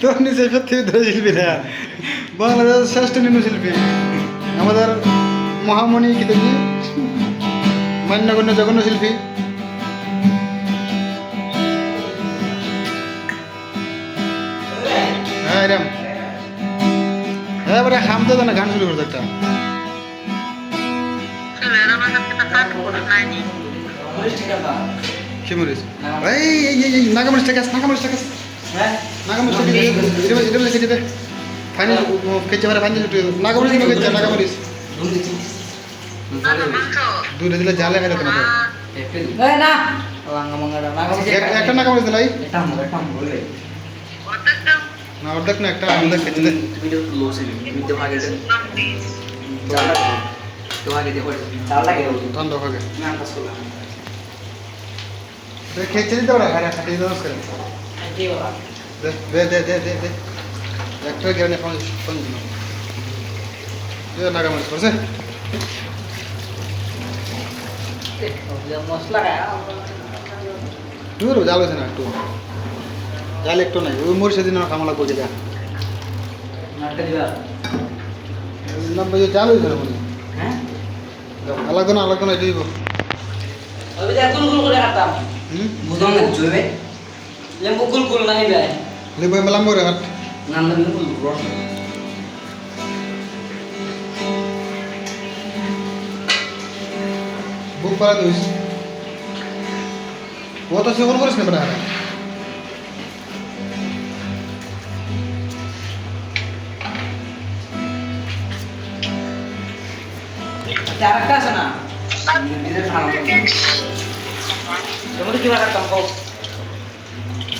তোর নিচে সত্যি ধরে শিল্পী না, বাংলাদেশের শ্রেষ্ঠ নিম্ন শিল্পী। আমাদের মহামণি কি দেখি? মান্যগণ্য জঘন্য শিল্পী। হ্যাঁ এরম হ্যাঁ এবারে খামতে তো গান শুরু করতে একটা। কি মরিস এই এই এই নাগামরিস টাকাস নাগামরিস টাকাস এটা ফাইনাল পারে ফাইনাল দুধ দিলে জালে খাইতে না। একটা নাগামরিস দিলাই এটা আমরা এটা আমরা বলে না অর্ধেক না একটা অর্ধেক কেচে দে তুমি তো লো তো আগে দেন চালা তো আগে দেখো চালা লাগে ঠান্ডা খাগে না কাজ করলাম খেচে দিতে পারে হ্যাঁ খাটিয়ে দিতে পারে দে দে দে দে দে দে। একটা গেলে ফোন ফোন দিন দে নাগামরিস করছে? মশলা দূর জাল হয়েছে না একটু। জাল একটু নাই ওই মরিচের দিন আমার কামলা করে দেয় নাটকা জাল হয়েছে না হ্যাঁ? আলাদা না আলাদা না এটা দিব। করে বুঝলাম না লেম্বু গুল গুল নাই বে লিবো মেলাম করে হাট নাম না গুল রস বুক পারা দিস ও তো সেবন করিস না বেটা আরেকটা আছে না নিজের খাওয়া তোমরা কি কাটতাম কও হ্যাঁ একটা